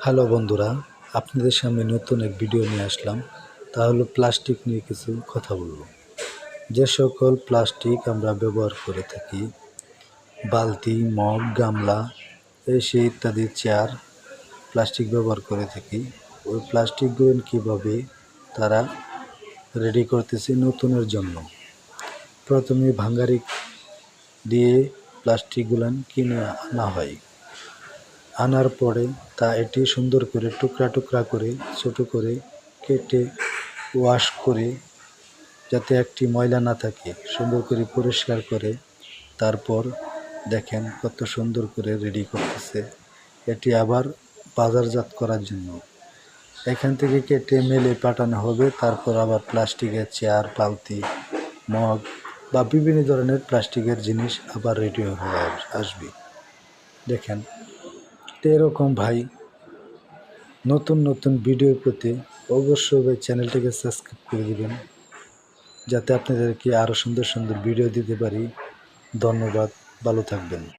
Hello বন্ধুরা, আপনাদের সামনে নতুন এক ভিডিও নিয়ে আসলাম। তা হলো প্লাস্টিক নিয়ে কিছু কথা বলব। যে সকল প্লাস্টিক আমরা ব্যবহার করে থাকি, বালতি, মগ, গামলা, এই ইত্যাদি চেয়ার প্লাস্টিক ব্যবহার করে থাকি। ওই প্লাস্টিকগুলো কীভাবে তারা রেডি করতেছে নতুনের জন্য? প্রথমে ভাঙ্গারি দিয়ে প্লাস্টিকগুলো কিনে আনা হয়। আনার পরে তা এটি সুন্দর করে টুকরা টুকরা করে, ছোটো করে কেটে ওয়াশ করে যাতে একটি ময়লা না থাকে, সুন্দর করে পরিষ্কার করে। তারপর দেখেন কত সুন্দর করে রেডি করতেছে। এটি আবার বাজারজাত করার জন্য। এখান থেকে কেটে মেলে পাঠানো হবে, তারপর আবার প্লাস্টিকের চেয়ার, বালতি, মগ বা বিভিন্ন ধরনের প্লাস্টিকের জিনিস আবার রেডি হয়ে আসবে। দেখেন তো এরকম ভাই। নতুন নতুন ভিডিও পেতে অবশ্যই ভাই চ্যানেলটিকে সাবস্ক্রাইব করে দেবেন। যাতে আপনাদেরকে আরও সুন্দর সুন্দর ভিডিও দিতে পারি। ধন্যবাদ, ভালো থাকবেন।